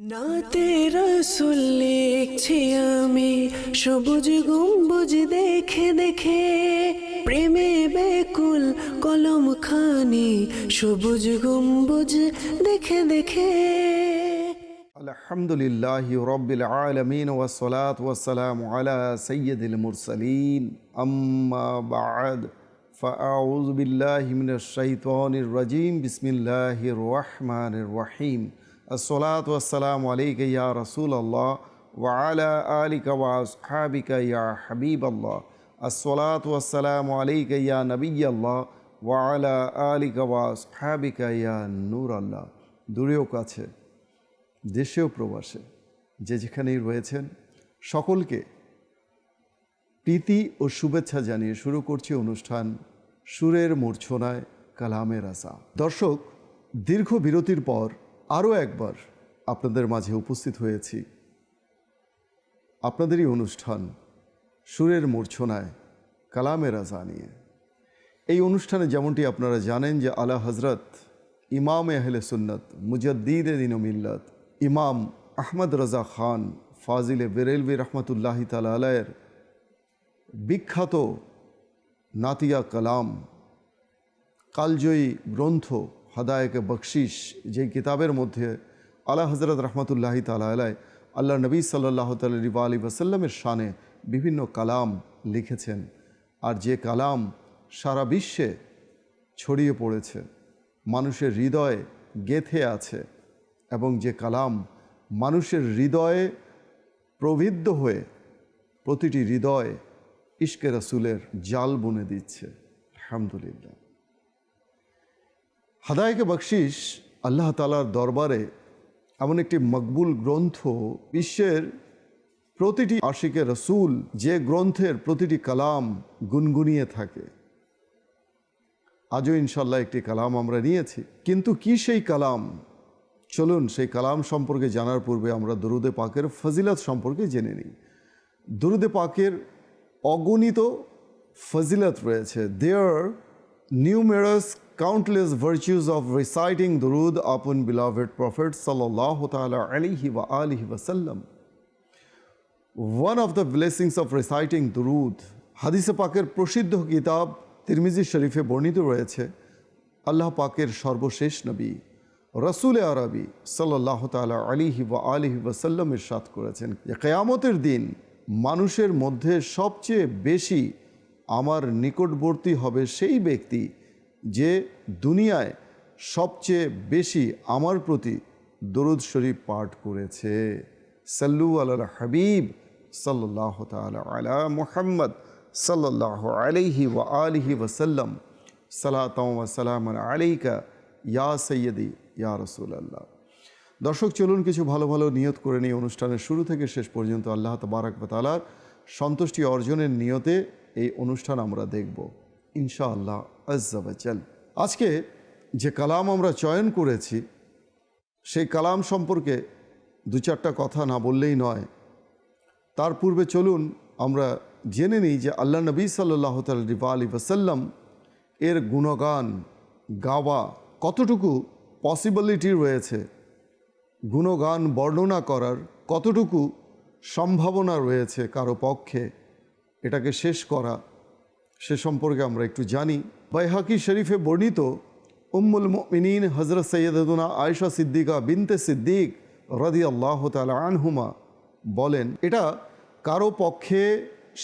নাতে রসুল লিখছি আমি সবুজ গম্বুজ দেখে দেখে প্রেমে বেকুল কলম খানি সবুজ গম্বুজ দেখে দেখে الحمد لله رب العالمين والصلاة والسلام على سيد المرسلين أما بعد فأعوذ بالله من الشيطان الرجيم بسم الله الرحمن الرحيم الصلاة والسلام عليك يا رسول الله وعلى آلك وأصحابك يا حبيب الله الصلاة والسلام عليك يا نبي الله وعلى آلك وأصحابك يا نور الله দূরেও কাছে দেশেও প্রবাসে যে যেখানেই রয়েছেন সকলকে প্রীতি ও শুভেচ্ছা জানিয়ে শুরু করছি অনুষ্ঠান সুরের মূর্ছনায় কালামের আশা দর্শক দীর্ঘ বিরতির পর আরও একবার আপনাদের মাঝে উপস্থিত হয়েছি। আপনাদেরই অনুষ্ঠান সুরের মূর্ছনায় কালামের আজা নিয়ে। এই অনুষ্ঠানে যেমনটি আপনারা জানেন যে আলা হজরত ইমাম আহলে সুন্নত মুজদ্দিদ দিন মিল্লত, ইমাম আহমদ রাজা খান ফাজিলে বেরেলভি রহমতুল্লাহি তালায়ের বিখ্যাত নাতিয়া কালাম কালজয়ী গ্রন্থ হাদায়কে বকশিস যে কিতাবের মধ্যে আলা হজরত রহমতুল্লাহি তালায় আল্লাহ নবী সাল্লাহ তালিবা আলী ওসাল্লামের শানে বিভিন্ন কালাম লিখেছেন। আর যে কালাম সারা বিশ্বে ছড়িয়ে পড়েছে, মানুষের হৃদয়ে গেথে আছে এবং যে কালাম মানুষের হৃদয়ে প্রবৃদ্ধ হয়ে প্রতিটি হৃদয় ইশকে রসুলের জাল বুনে দিচ্ছে। আলহামদুলিল্লাহ। হাদায়কে বকশিস আল্লাহ তালার দরবারে এমন একটি মকবুল গ্রন্থ, বিশ্বের প্রতিটি আশিকে রসুল যে গ্রন্থের প্রতিটি কালাম গুনগুনিয়ে থাকে। আজও ইনশাল্লাহ একটি কালাম আমরা নিয়েছি। কিন্তু কি সেই কালাম? চলুন সেই কালাম সম্পর্কে জানার পূর্বে আমরা দরুদে পাকের ফজিলত সম্পর্কে জেনে নিই। দরুদে পাকের অগণিত ফজিলত রয়েছে। There numerous countless virtues of reciting দরুদ আপন বিলাভেড প্রফেট সাল্লাহ তালা আলিহি ওয়া আলিহি ওয়াসাল্লাম one of the blessings of reciting দরুদ হাদিসে পাকের প্রসিদ্ধ কিতাব তিরমিজি শরীফে বর্ণিত রয়েছে, আল্লাহ পাকের সর্বশেষ নবী, রসুল আরবি সাল্লাহ তালা আলিহি ওয়া আলিহি ওয়াসাল্লাম ইরশাদ করেছেন যে কেয়ামতের দিন মানুষের মধ্যে সবচেয়ে বেশি আমার নিকটবর্তী হবে সেই ব্যক্তি যে দুনিয়ায় সবচেয়ে বেশি আমার প্রতি দরুদ শরীফ পাঠ করেছে। সাল্লু আল হাবিব সাল্লাহ আলা মুহাম্মদ সাল্লাহ আলিহি ওয়া আলিহি ওয়াসাল্লাম সালাতাম আলাইকা ইয়া সৈয়দি ইয়া রসুল আল্লাহ দর্শক, চলুন কিছু ভালো ভালো নিয়ত করে নিয়ে অনুষ্ঠানের শুরু থেকে শেষ পর্যন্ত আল্লাহ তবারক তালার সন্তুষ্টি অর্জনের নিয়তে এই অনুষ্ঠান আমরা দেখব। ইনশাআল্লাহ। আজ্জাবাচাল আজকে যে কালাম আমরা চয়ন করেছি, সেই কালাম সম্পর্কে দু চারটা কথা না বললেই নয়। তার পূর্বে চলুন আমরা জেনে নিই যে আল্লাহ নবী সাল্লাহ তালিবা আলী ওসাল্লাম এর গুণগান, গাওয়া কতটুকু পসিবিলিটি রয়েছে? গুণগান বর্ণনা করার কতটুকু সম্ভাবনা রয়েছে কারও পক্ষে? এটাকে শেষ করা, সে সম্পর্কে আমরা একটু জানি। বাইহাকি শরীফে বর্ণিত উম্মুল মিনীন হজরত সৈয়দুনা আয়সা সিদ্দিকা বিনতে সিদ্দিক রদি আল্লাহ তালা আনহুমা বলেন, এটা কারও পক্ষে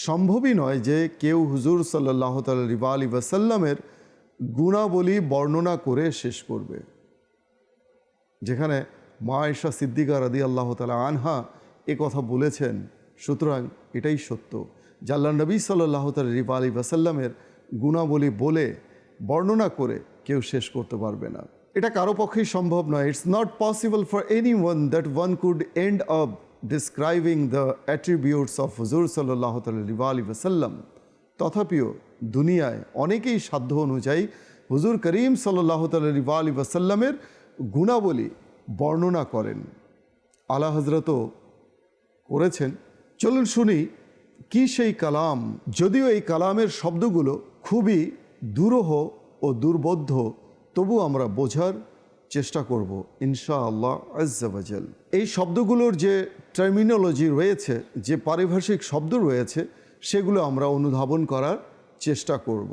সম্ভবই নয় যে কেউ হুজুর সাল্লাহ তালিবা আলী ওয়াসাল্লামের গুণাবলী বর্ণনা করে শেষ করবে। যেখানে মা আয়সা সিদ্দিকা রাদি আল্লাহ তালা আনহা এ কথা বলেছেন, সুতরাং এটাই সত্য। জাল্লা নবী সাল্লাহ তাল রিবা আলী ওয়াসাল্লামের গুণাবলী বলে বর্ণনা করে কেউ শেষ করতে পারবে না। এটা কারও পক্ষেই সম্ভব নয়। It's not possible for any one that one could end up describing the attributes of হজুর সাল্লাহ তাল আলী ওয়াসাল্লাম। তথাপিও দুনিয়ায় অনেকেই সাধ্য অনুযায়ী হুজুর করিম সাল্লাহ ওয়াসাল্লামের গুণাবলী বর্ণনা করেন। আলা হজরতও করেছেন। চলুন শুনি, কি সেই কালাম? যদিও এই কালামের শব্দগুলো খুবই দুরূহ ও দুর্বোধ্য, তবু আমরা বোঝার চেষ্টা করব ইনশা আল্লাহ আজ্জাবাজাল এই শব্দগুলোর যে টার্মিনোলজি রয়েছে, যে পারিভাষিক শব্দ রয়েছে, সেগুলো আমরা অনুধাবন করার চেষ্টা করব।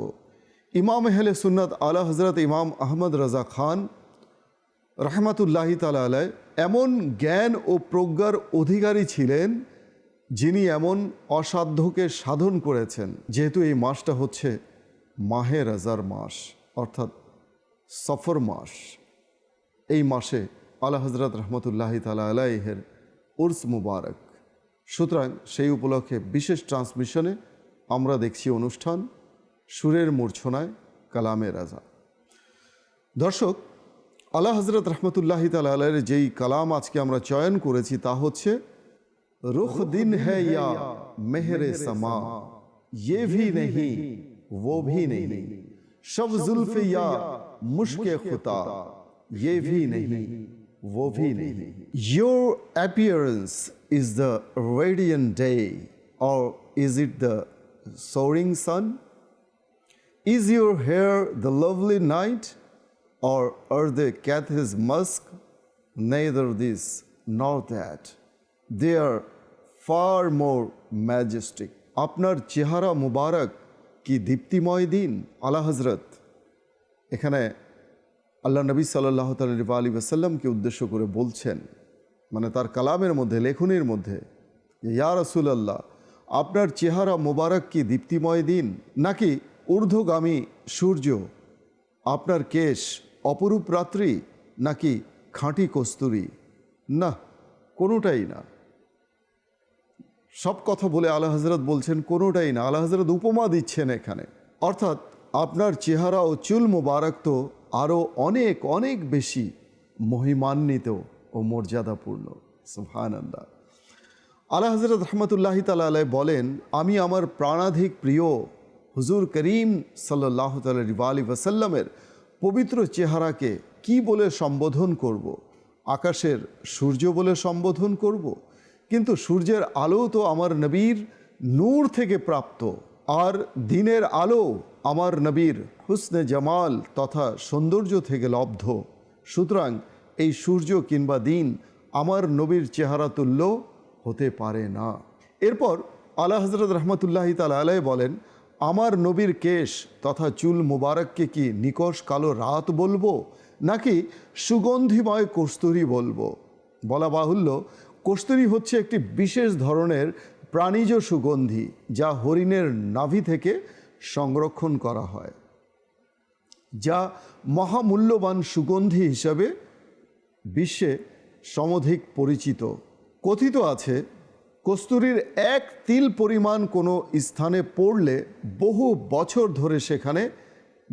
ইমাম হেলে সুন্নাত আলা হজরত ইমাম আহমদ রাজা খান রহমাতুল্লাহি তালা আলায় এমন জ্ঞান ও প্রজ্ঞার অধিকারী ছিলেন যিনি এমন অসাধ্যকে সাধন করেছেন। যেহেতু এই মাসটা হচ্ছে মাহে রাজার মাস অর্থাৎ সফর মাস এই মাসে আলা হজরত রহমতুল্লাহি তালা আলাইহের উর্স মুবারক সুতরাং সেই উপলক্ষে বিশেষ ট্রান্সমিশনে আমরা দেখছি অনুষ্ঠান সুরের মূর্ছনায় কালামে রাজা দর্শক আল্লাহ হজরত রহমতুল্লাহি তালের যেই কালাম আজকে আমরা চয়ন করেছি তা হচ্ছে রুখ দিন है या मेहरे समा ये भी नहीं وہ بھی نہیں۔ شب زلف یا مشک خطا یہ بھی نہیں۔ وہ بھی نہیں۔ یور اپیئرنس از دا ریڈین ڈے اور از اٹ دا سورنگ سن از یور ہیئر دا لولی نائٹ اور ار دے کیتھ ہز مسک نیدر دس نار دیٹ دے آر فار مور میجسٹک اپنا چہرہ مبارک কি দীপ্তিময় দিন? আলা হজরত এখানে আল্লাহ নবী সাল্লাহ তালিব আলী আসাল্লামকে উদ্দেশ্য করে বলছেন মানে তার কালামের মধ্যে, লেখনির মধ্যে ইয়া রসুলাল্লাহ, আপনার চেহারা মোবারক কি দীপ্তিময় দিন? নাকি ঊর্ধ্বগামী সূর্য? আপনার কেশ অপরূপ রাত্রি? নাকি খাঁটি কস্তুরি? না কোনোটাই না। সব কথা বলে আলা হজরত বলছেন, কোনোটাই না আলা হজরত উপমা দিচ্ছেন এখানে অর্থাৎ আপনার চেহারা ও চুল মোবারক তো আরও অনেক অনেক বেশি মহিমান্বিত ও মর্যাদাপূর্ণ সুহান আল্লাহ আলা হজরত রহমতুল্লাহি তালাই বলেন, আমি আমার প্রাণাধিক প্রিয় হুজুর করিম সাল্লাহ তালি ওয়াসাল্লামের পবিত্র চেহারাকে কি বলে সম্বোধন করব। আকাশের সূর্য বলে সম্বোধন করব। কিন্তু সূর্যের আলো তো আমার নবীর নূর থেকে প্রাপ্ত, আর দিনের আলো আমার নবীর হুসনে জামাল তথা সৌন্দর্য থেকে লব্ধ। সুতরাং এই সূর্য কিংবা দিন আমার নবীর চেহারা তুল্য হতে পারে না। এরপর আলা হজরত রহমতুল্লাহি তালা আলাই বলেন, আমার নবীর কেশ তথা চুল মুবারককে কি নিকশ কালো রাত বলব, নাকি সুগন্ধিময় কস্তুরি বলব? বলা বাহুল্য কস্তুরি হচ্ছে একটি বিশেষ ধরনের প্রাণীজ সুগন্ধি যা হরিণের নাভি থেকে সংরক্ষণ করা হয়, যা মহামূল্যবান সুগন্ধি হিসাবে বিশ্বে সমধিক পরিচিত। কথিত আছে, কস্তুরীর এক তিল পরিমাণ কোনো স্থানে পড়লে বহু বছর ধরে সেখানে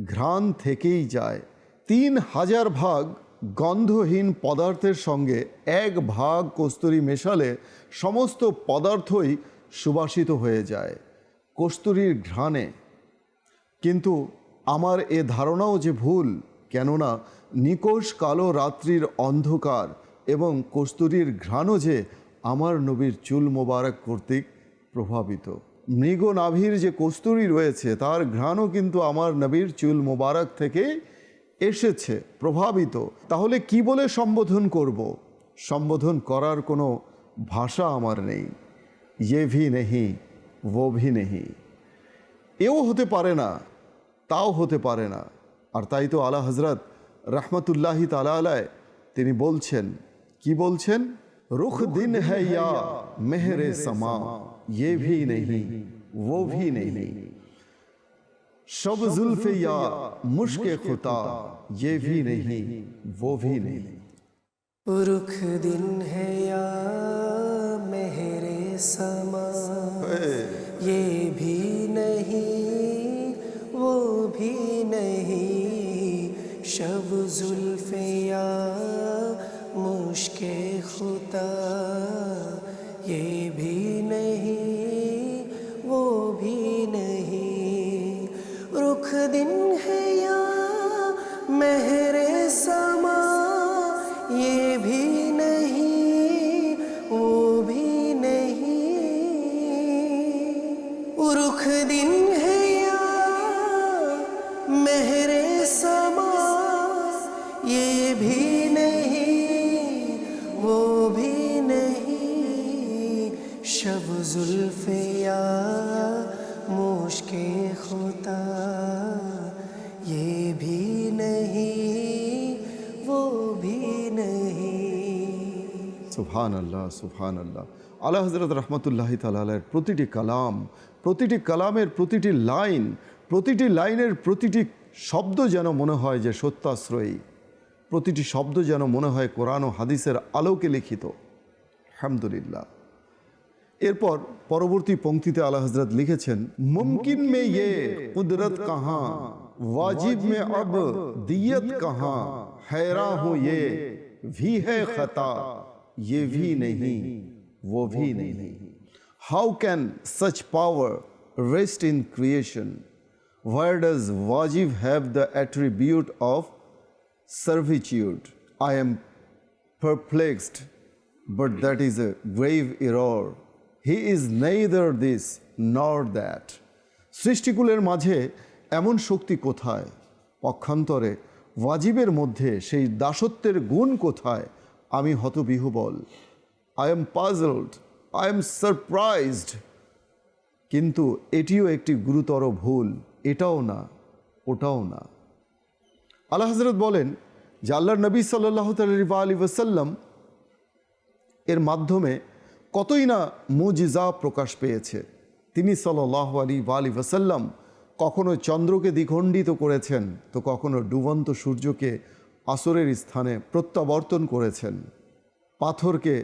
ঘ্রাণ থেকেই যায়। তিন হাজার ভাগ গন্ধহীন পদার্থের সঙ্গে এক ভাগ কস্তুরি মেশালে সমস্ত পদার্থই সুবাসিত হয়ে যায় কস্তুরীর ঘ্রাণে। কিন্তু আমার এ ধারণাও যে ভুল, কেননা নিকোষ কালো রাত্রির অন্ধকার এবং কস্তুরীর ঘ্রাণও যে আমার নবীর চুল মোবারক কর্তৃক প্রভাবিত। মৃগ নাভির যে কস্তুরী রয়েছে, তার ঘ্রাণও কিন্তু আমার নবীর চুল মোবারক থেকে এসেছে, প্রভাবিত, তাহলে কি বলে সম্বোধন করব। সম্বোধন করার কোনো ভাষা আমার নেই। ইয়ে ভি নেহি, ও ভি নেহি। এও হতে পারে না, তাও হতে পারে না। আর তাই তো আলা হজরত রহমতুল্লাহি তালা আলায় তিনি বলছেন, কি বলছেন? রুখ দিন হ্যা মেহরে সমা ইয়ে ভি নেহি, ও ভি নেহি। شب زلف یا مشک خطا یہ بھی نہیں وہ بھی نہیں۔ رخ دن ہے یا مہر سما یہ بھی نہیں وہ بھی نہیں۔ شب زلف یا مشک خطا یہ بھی mình সুফহান আল্লাহ সুফহান আল্লাহ আল্লাহ হজরত রহমতুল্লাহ তালের প্রতিটি কালাম প্রতিটি কালামের প্রতিটি লাইন প্রতিটি লাইনের প্রতিটি শব্দ যেন মনে হয় যে সত্যাশ্রয়ী প্রতিটি শব্দ যেন মনে হয় কোরআন ও হাদিসের আলোকে লিখিত আলহামদুলিল্লাহ এরপর পরবর্তী পংক্তিতে আল্লাহ হজরত লিখেছেন মুমকিন মে ইয়ে কুদরত কাহা वाजिब में अब दियत कहाँ हैरान हूँ ये भी है खता ये भी नहीं वो भी नहीं how can such power rest in creation where does wajib have the attribute of servitude i am perplexed but that is a grave error he is neither this nor that সৃষ্টিকুলের মাঝে এমন শক্তি কোথায় পক্ষান্তরে ওয়াজিবের মধ্যে সেই দাসত্বের গুণ কোথায় আমি হতবিহবল। I am puzzled I am surprised কিন্তু এটিও একটি গুরুতর ভুল। এটাও না, ওটাও না। আল্লাহ হজরত বলেন যে আল্লাহর নবী সাল্লাহ তালিবা আলী ওসাল্লাম এর মাধ্যমে কতই না মুজিজা প্রকাশ পেয়েছে। তিনি সাল্লাহ আলী আলী ওসাল্লাম কখনো চন্দ্রকে দ্বিখণ্ডিত করেছেন, তো কখনো ডুবন্ত সূর্যকে আসরের স্থানে প্রত্যাবর্তন করেছেন। পাথরকে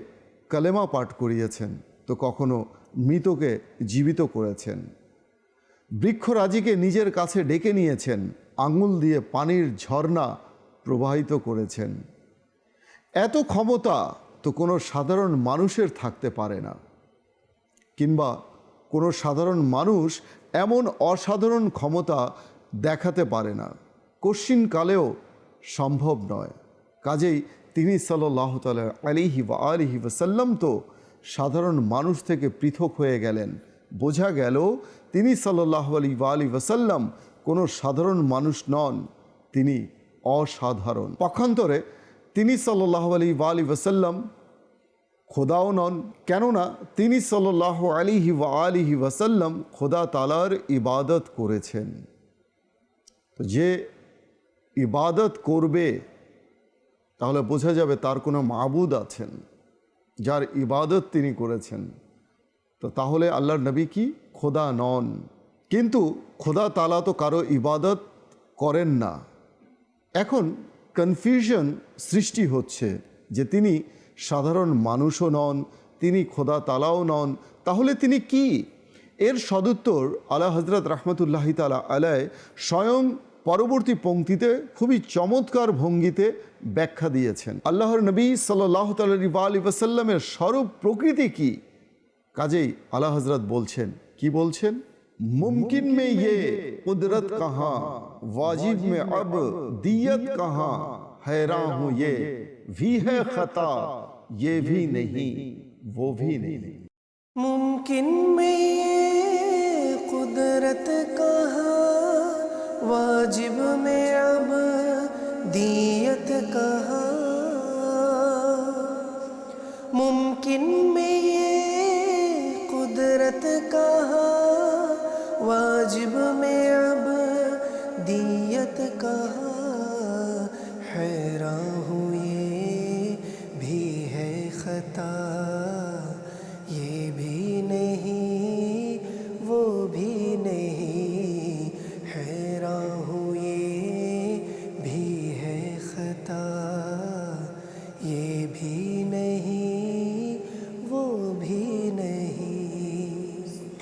কালেমা পাঠ করিয়েছেন, তো কখনো মৃতকে জীবিত করেছেন। বৃক্ষরাজিকে নিজের কাছে ডেকে নিয়েছেন, আঙুল দিয়ে পানির ঝর্ণা প্রবাহিত করেছেন। এত ক্ষমতা তো কোনো সাধারণ মানুষের থাকতে পারে না। কিংবা কোনো সাধারণ মানুষ এমন অসাধারণ ক্ষমতা দেখাতে পারে না। কশ্চিনকালেও সম্ভব নয়। কাজেই তিনি সাল্লাহ তাল আলিহি বা আলিহি ওসাল্লাম তো সাধারণ মানুষ থেকে পৃথক হয়ে গেলেন। বোঝা গেল তিনি সাল্লাহ আলী বা আলী ওসাল্লাম কোনো সাধারণ মানুষ নন, তিনি অসাধারণ। পক্ষান্তরে তিনি সাল্লাহ আলী বা আলী ওসাল্লাম খোদাও নন, কেননা তিনি সাল্লাহ আলিহি ওয়া আলিহি ওয়াসাল্লাম খোদা তালার ইবাদত করেছেন। যে ইবাদত করবে, তাহলে বোঝা যাবে তার কোনো মাবুদ আছেন, যার ইবাদত তিনি করেছেন। তো তাহলে আল্লাহর নবী কি? খোদা নন। কিন্তু খোদা তালা তো কারও ইবাদত করেন না। এখন কনফিউশন সৃষ্টি হচ্ছে যে তিনি সাধারণ মানুষও নন, তিনি খোদা তালাও নন। তাহলে তিনি কি? এর সদুত্তর আলা হজরত রহমতুল্লাহ তালা আলায় স্বয়ং পরবর্তী পংক্তিতে খুবই চমৎকার ভঙ্গিতে ব্যাখ্যা দিয়েছেন আল্লাহর নবী সাল্লাহ তাল্লা আলী ওসাল্লামের স্বরূপ প্রকৃতি কি কাজেই আলা হজরত বলছেন কি বলছেন মুমকিন মে ইয়ে কুদরত কাহা वाजिब में अब दियत कहाँ हैरान हूँ ये भी है खता ये भी नहीं वो भी नहीं मुमकिन में ये कुदरत कहाँ واجب میں اب دیت کہاں؟ ممکن میں یہ قدرت کہاں؟ واجب میں اب دیت کہاں؟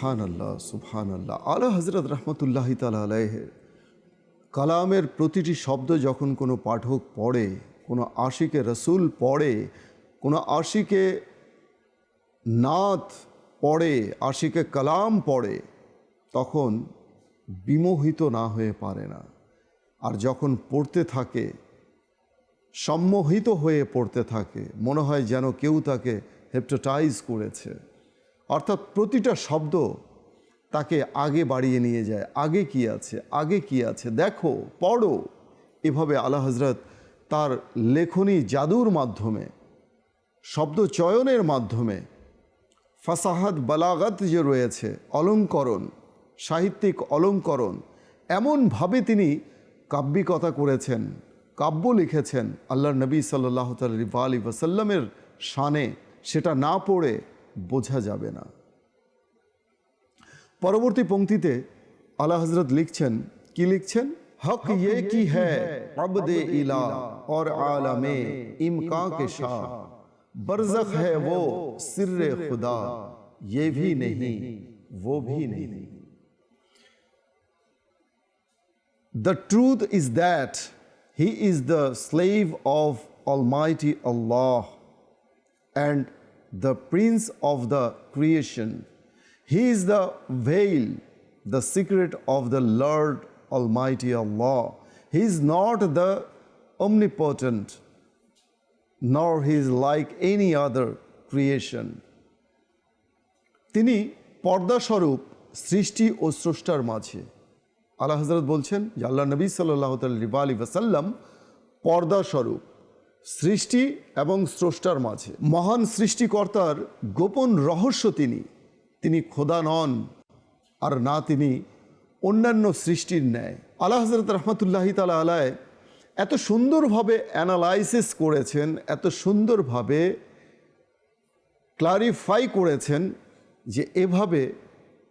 সুবহান আল্লাহ সুবহান আল্লাহ আলা হজরত রহমতুল্লাহ তালা কালামের প্রতিটি শব্দ যখন কোনো পাঠক পড়ে, কোনো আশিকে রসুল পড়ে, কোনো আশিকে নাথ পড়ে, আশিকে কালাম পড়ে, তখন বিমোহিত না হয়ে পারে না। আর যখন পড়তে থাকে, সম্মোহিত হয়ে পড়তে থাকে, মনে হয় যেন কেউ তাকে হেপটোটাইজ করেছে। অর্থাৎ প্রতিটা শব্দ তাকে আগে বাড়িয়ে নিয়ে যায়, আগে কি আছে, আগে কি আছে, দেখো, পড়ো। এভাবে আলা হজরত তার লেখনী জাদুর মাধ্যমে, শব্দ চয়নের মাধ্যমে ফাসাহাত বালাগাত যে রয়েছে, অলঙ্করণ, সাহিত্যিক অলঙ্করণ, এমনভাবে তিনি কাব্যিকতা করেছেন, কাব্য লিখেছেন। আল্লাহ নবী সাল্লাহ তালিবা আলী ওসাল্লামের শানে সেটা না পড়ে বোঝা যাবে না। পরবর্তী পংক্তিতে আলা হজরত লিখছেন কি লিখছেন? হক یہ کی ہے عبد الہ اور عالم امکا کے شاہ برزخ ہے وہ سر خدا। یہ بھی نہیں وہ بھی نہیں۔ دا ٹروتھ از دیٹ ہی از دا سلیو آف almighty Allah and the prince of the creation. He is the veil, the secret of the Lord Almighty Allah. He is not the omnipotent, nor he is like any other creation. তিনি পর্দাস্বরূপ সৃষ্টি ও স্রষ্টার মাঝে আল্লাহ হজরত বলছেন যে আল্লাহ নবী সাল্লাহ রিবা আলী ওসাল্লাম পর্দাস্বরূপ সৃষ্টি এবং স্রষ্টার মাঝে। মহান সৃষ্টিকর্তার গোপন রহস্য তিনি। তিনি খোদা নন, আর না তিনি অন্যান্য সৃষ্টির ন্যায়। আল্লাহ হজরত রহমতুল্লাহি তালা আলায় এত সুন্দরভাবে অ্যানালাইসিস করেছেন, এত সুন্দরভাবে ক্লারিফাই করেছেন যে এভাবে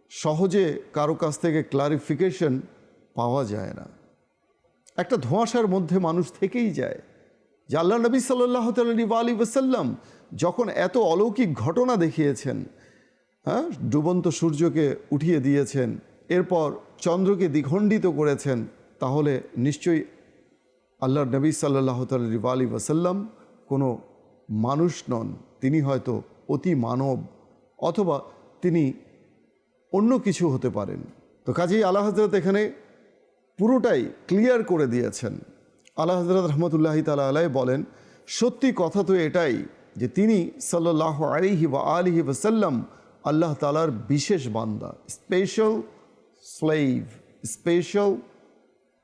সহজে কারও কাছ থেকে ক্লারিফিকেশন পাওয়া যায় না। একটা ধোঁয়াশার মধ্যে মানুষ থেকেই যায়। যে আল্লাহ নবী সাল্লাহ আলী ওসাল্লাম যখন এত অলৌকিক ঘটনা দেখিয়েছেন হ্যাঁ ডুবন্ত সূর্যকে উঠিয়ে দিয়েছেন, এরপর চন্দ্রকে দ্বিখণ্ডিত করেছেন, তাহলে নিশ্চয়ই আল্লাহ নবী সাল্লাহ তালী আলী ওসাল্লাম কোনো মানুষ নন, তিনি হয়তো অতি মানব, অথবা তিনি অন্য কিছু হতে পারেন। তো কাজেই আল্লাহ হজরত এখানে পুরোটাই ক্লিয়ার করে দিয়েছেন। আল্লাহ হজরত রহমতুল্লাহি তালা আলাই বলেন, সত্যি কথা তো এটাই যে তিনি সাল্লাহ আলিহি বা আলিহি ওসাল্লাম আল্লাহ তালার বিশেষ বান্দা স্পেশাল স্লেভ স্পেশাল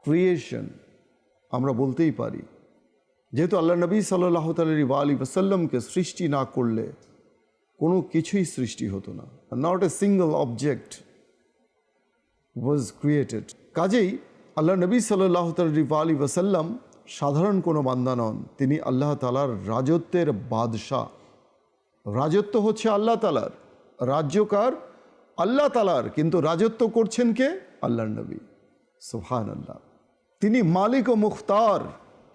ক্রিয়েশন আমরা বলতেই পারি। যেহেতু আল্লাহ নবী সাল্লাহ তালি বা আলী ওসাল্লামকে সৃষ্টি না করলে কোনো কিছুই সৃষ্টি হতো না not a single object was created কাজেই আল্লাহ নবী সাল্লাহ তালিফা আলী ওসাল্লাম সাধারণ কোনো বান্দা নন, তিনি আল্লাহ তালার রাজত্বের বাদশাহ। রাজত্ব হচ্ছে আল্লাহ তালার রাজ্যকার আল্লাহ তালার কিন্তু রাজত্ব করছেন কে? আল্লাহ নবী। সুহান আল্লাহ তিনি মালিক ও মুখতার,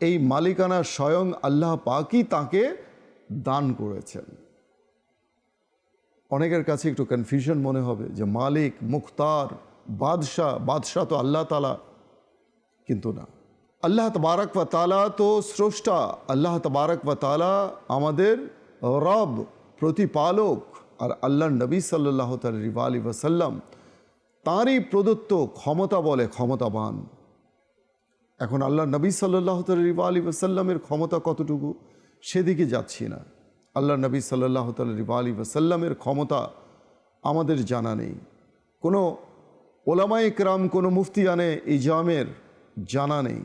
এই মালিকানা স্বয়ং আল্লাহ পাকই তাকে দান করেছেন। অনেকের কাছে একটু কনফিউশন মনে হবে যে মালিক, মুখতার, বাদশাহ বাদশাহ তো আল্লাহ তালা কিন্তু না। আল্লাহ তবারক বা তালা তো স্রষ্টা। আল্লাহ তবারক বা তালা আমাদের রব, প্রতিপালক আর আল্লাহ নবী সাল্লাহ তালিবা আলী ওসাল্লাম তাঁরই প্রদত্ত ক্ষমতা বলে ক্ষমতাবান। এখন আল্লাহ নবী সাল্লাহ তালিবা আলী ওসাল্লামের ক্ষমতা কতটুকু সেদিকে যাচ্ছি না। আল্লাহ নবী সাল্লাহ তালিবা আলী ওসাল্লামের ক্ষমতা আমাদের জানা নেই। কোনো ওলামাই ক্রাম, কোনো মুফতিয়ানে ইজামের জানা নেই।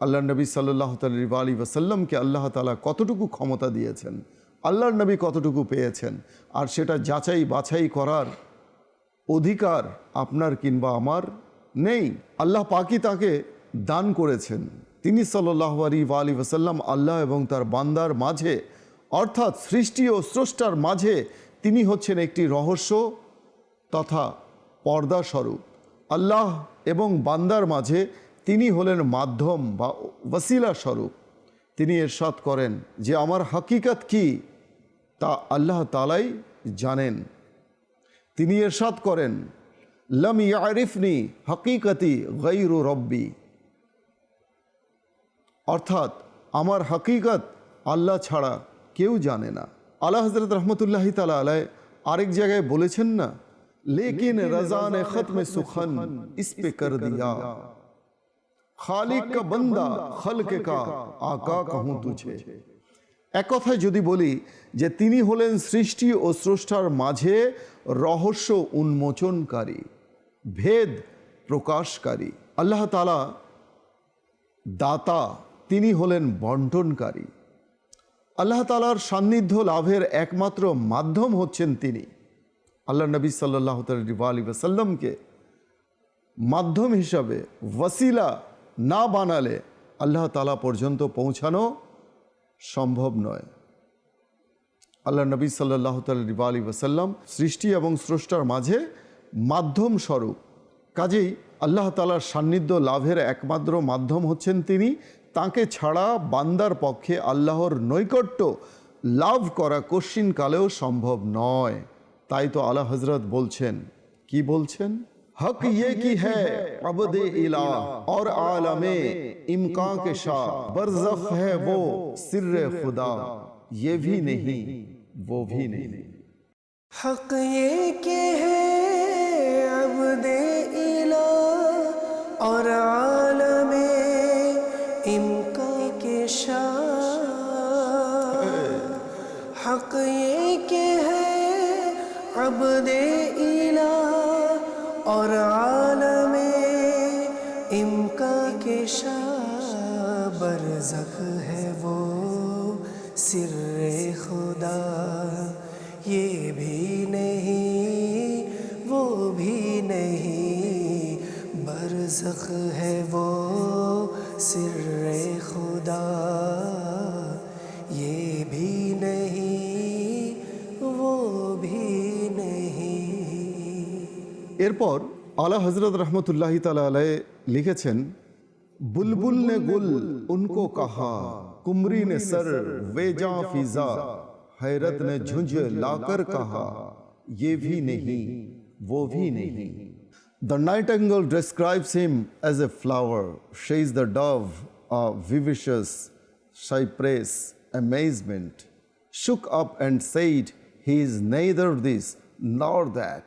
আল্লাহ নবী সাল্লাহ তালিবা আলী ওসাল্লামকে আল্লাহ তালা কতটুকু ক্ষমতা দিয়েছেন, আল্লাহর নবী কতটুকু পেয়েছেন, আর সেটা যাচাই বাছাই করার অধিকার আপনার কিংবা আমার নেই। আল্লাহ পাকি তাকে দান করেছেন। তিনি সাল্লাহ আলী আলী ওসাল্লাম আল্লাহ এবং তার বান্দার মাঝে, অর্থাৎ সৃষ্টি ও স্রষ্টার মাঝে তিনি হচ্ছেন একটি রহস্য তথা পর্দাস্বরূপ। আল্লাহ এবং বান্দার মাঝে তিনি হলেন মাধ্যম বা ওয়াসিলা স্বরূপ। তিনি এরশাদ করেন যে আমার হাকিকত কি তা আল্লাহ তালাই জানেন। তিনি এরশাদ করেন, লম ইয়ারিফনি হকিকতি গৈরু রব্বি। অর্থাৎ আমার হকিকত আল্লাহ ছাড়া কেউ জানে না। আল্লাহ হজরত রহমতুল্লাহ তালা আলায় আরেক জায়গায় বলেছেন না লেকিন রজান খতম সুখন ইস পে কর দিয়া খালিক কা বন্দা খলকে কা আকা कहूं তুঝে এক কথায় যদি বলি যে তিনি হলেন সৃষ্টি ও স্রষ্টার মাঝে রহস্য উন্মোচনকারী ভেদ প্রকাশকারী। আল্লাহ তালা দাতা তিনি হলেন বন্টনকারী। আল্লাহ তালার সান্নিধ্য লাভের একমাত্র মাধ্যম হচ্ছেন তিনি। আল্লাহ নবী সাল্লাহ আলী সাল্লামকে মাধ্যম হিসাবে ওয়াসিলা না বানালে আল্লাহ তালা পর্যন্ত পৌঁছানো সম্ভব নয়। আল্লাহ নবী সাল্লাহ আলী ওসাল্লাম সৃষ্টি এবং স্রষ্টার মাঝে মাধ্যম স্বরূপ। কাজেই আল্লাহ তালার সান্নিধ্য লাভের একমাত্র মাধ্যম হচ্ছেন তিনি। তাকে ছাড়া বান্দার পক্ষে আল্লাহর নৈকট্য লাভ করা কশিন কালেও সম্ভব নয়। তাই حضرت بول হজরত کی بول বলছেন? حق یہ کی ہے عبد الہ اور عالم امکان کے شاہ برزخ ہے وہ سر خدا। یہ بھی نہیں وہ بھی نہیں۔ حق یہ کہ ہے عبد الہ اور عالم رزق ہے وہ سر خدا۔ یہ بھی نہیں، وہ بھی نہیں۔ ایرپور اعلی حضرت رحمت اللہ রহমতুল্লাহ علیہ لکھے چھن بلبل نے گل ان کو کہا کمری نے سر وے ویجا فیضا حیرت نے جھنجھ لا کر کہا یہ بھی نہیں، وہ بھی نہیں। The nightingale describes him as a flower. She is the dove, a vivacious cypress, amazement. Shook up and said, He is neither this nor that.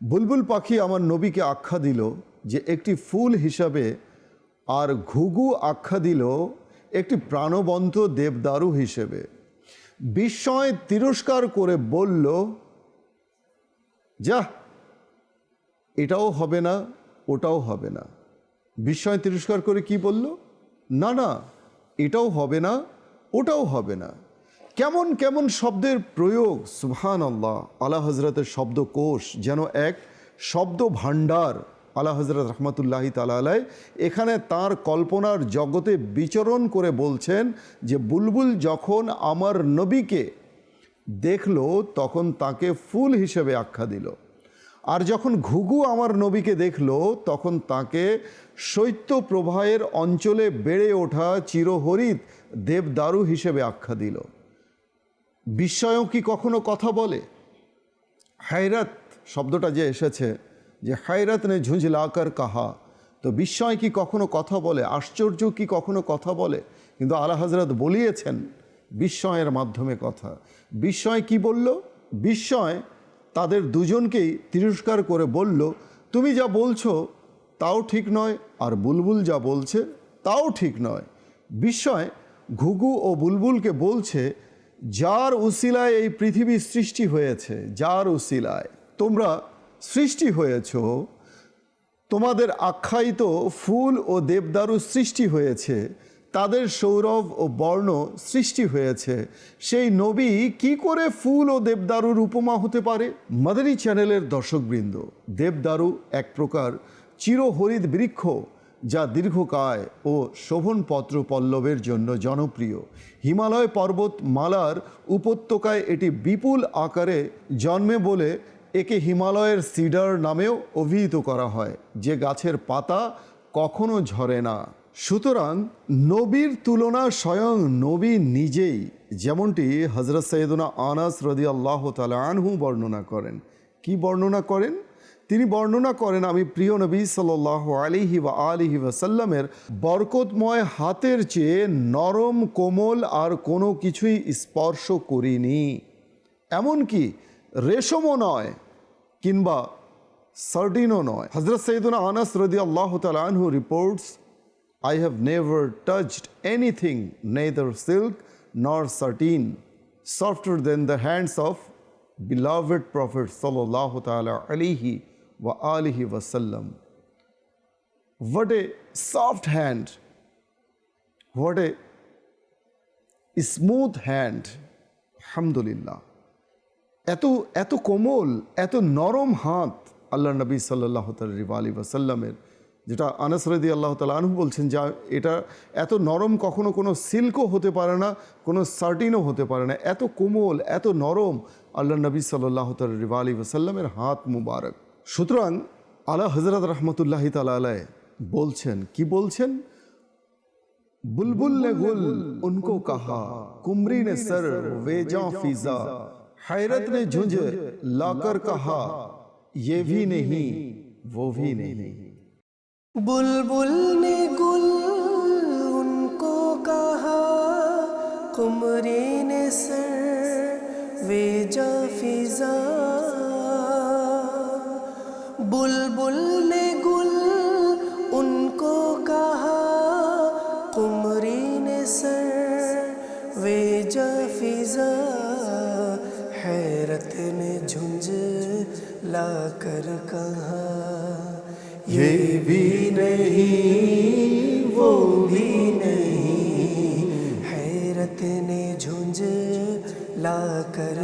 বুলবুল পাখি আমার নবীকে আখ্যা দিল যে একটি ফুল হিসাবে আর ঘুঘু আখ্যা দিল একটি প্রাণবন্ত দেবদারু হিসেবে বিস্ময় তিরস্কার করে বলল যা এটাও হবে না, ওটাও হবে না। বিস্ময় তিরস্কার করে কি বলল? না না, এটাও হবে না, ওটাও হবে না। কেমন কেমন শব্দের প্রয়োগ সুবহান আল্লাহ আলা হজরতের শব্দকোষ, যেন এক শব্দ ভাণ্ডার আলা হজরত রহমতুল্লাহি তালাই এখানে তার কল্পনার জগতে বিচরণ করে বলছেন যে, বুলবুল যখন আমার নবীকে দেখল, তখন তাকে ফুল হিসেবে আখ্যা দিল। আর যখন ঘুঘু আমার নবীকে দেখল, তখন তাকে শৈত্য প্রবাহের অঞ্চলে বেড়ে ওঠা চিরহরিত দেবদারু হিসেবে আখ্যা দিল। বিস্ময়ও কি কখনো কথা বলে? হায়রাত, শব্দটা যে এসেছে, যে হায়রাত নে ঝুঁঝলাকার কাহা, তো বিস্ময় কি কখনো কথা বলে? আশ্চর্য কি কখনো কথা বলে? কিন্তু আলা হজরত বলিয়েছেন বিস্ময়ের মাধ্যমে কথা। বিস্ময় কি বলল? বিস্ময় তাদের দুজনকেই তিরস্কার করে বলল, তুমি যা বলছো তাও ঠিক নয়, আর বুলবুল যা বলছে তাও ঠিক নয়। বিস্ময় ঘুঘু ও বুলবুলকে বলছে, যার উসিলায় এই পৃথিবী সৃষ্টি হয়েছে, যার উসিলায় তোমরা সৃষ্টি হয়েছ, তোমাদের আখ্যায়িত ফুল ও দেবদারু সৃষ্টি হয়েছে তাদের সৌরভ ও বর্ণ সৃষ্টি হয়েছে। সেই নবী কি করে ফুল ও দেবদারুর উপমা হতে পারে? মাদানী চ্যানেলের দর্শকবৃন্দ, দেবদারু এক প্রকার চিরহরিত বৃক্ষ যা দীর্ঘকায় ও শোভনপত্র পল্লবের জন্য জনপ্রিয়। হিমালয় পর্বত মালার উপত্যকায় এটি বিপুল আকারে জন্মে বলে একে হিমালয়ের সিডার নামেও অভিহিত করা হয়। যে গাছের পাতা কখনো ঝরে না। সুতরাং নবীর তুলনা স্বয়ং নবী নিজেই, যেমনটি হজরত সৈয়দনা আনাস রদি আল্লাহ আনহু বর্ণনা করেন। কি বর্ণনা করেন? তিনি বর্ণনা করেন, আমি প্রিয় নবী সাল আলিহি বা আলিহি ওয়াসাল্লামের বরকতময় হাতের চেয়ে নরম, কোমল আর কোনো কিছুই স্পর্শ করিনি। এমনকি রেশমও নয়, কিংবা সার্ডিনও নয়। হজরত সৈয়দুনা আনাস রদি আল্লাহ আনহু reports I have never touched anything, neither silk nor satin, softer than the hands of beloved Prophet sallallahu ta'ala alihi wa alihi wasallam. What a soft hand, what a smooth hand আলহামদুলিল্লাহ এত এত কোমল এত নরম হাত আল্লাহ নবী সাল্লাহ রিবা আলী ওয়াসাল্লামের যেটা আনাস রদি আল্লাহ তালা আনহু বলছেন যা এটা এত নরম কখনো কোনো সিল্কও হতে পারে না কোনো সার্টিনও হতে পারে না এত কোমল এত নরম আল্লাহ নবী সাল্লাহ রিবা আলী ওয়াসাল্লামের হাত মুবারক সুতরাং আলা হজরত রহমতুল্লাহ তালা আলায় বলছেন কি বলছেন बुलबुल ने गुल उनको कहा कुमरी ने सर वेजा फिजा हैरत ने झुंझ लाकर कहा ये भी नहीं वो भी नहीं بلبل نے گل ان کو کہا کمری نے سر وے جا فضا۔ بلبل نے گل ان کو کہا کمری نے سر وے جا فضا۔ حیرت نے جھنجھ لا کر کہا یہ بھی نہیں وہ بھی نہیں۔ حیرت نے جھنجھ لا کر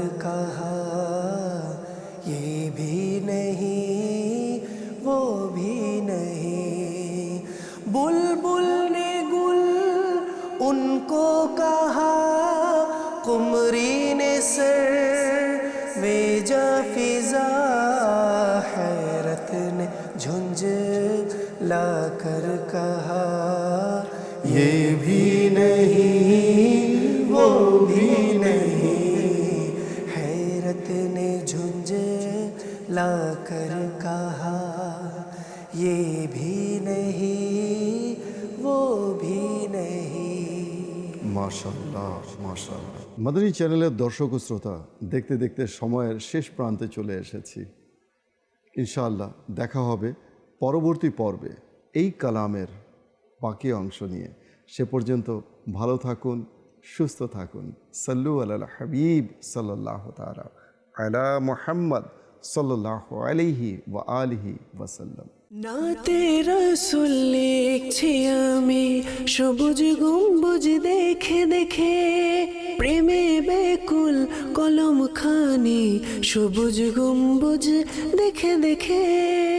ला कर कहा ये भी नहीं वो भी नहीं মাশাল্লাহ মাশাল্লাহ মাদানী চ্যানেলের দর্শক ও শ্রোতা দেখতে দেখতে সময়ের শেষ প্রান্তে চলে এসেছি ইনশাআল্লাহ দেখা হবে পরবর্তী পর্বে এই কালামের বাকি অংশ নিয়ে সে পর্যন্ত ভালো থাকুন সুস্থ থাকুন সাল্লু আল হাবিব সাল্লাহ তারা আলা মোহাম্মদ সাল্লাহ আলিহি ওয়া আলিহি ওয়াসাল্লাম। নাতে রসুল লিখছি আমি, সবুজ গম্বুজ দেখে দেখে। প্রেমে বেকুল কলম খানি সবুজ গম্বুজ দেখে দেখে।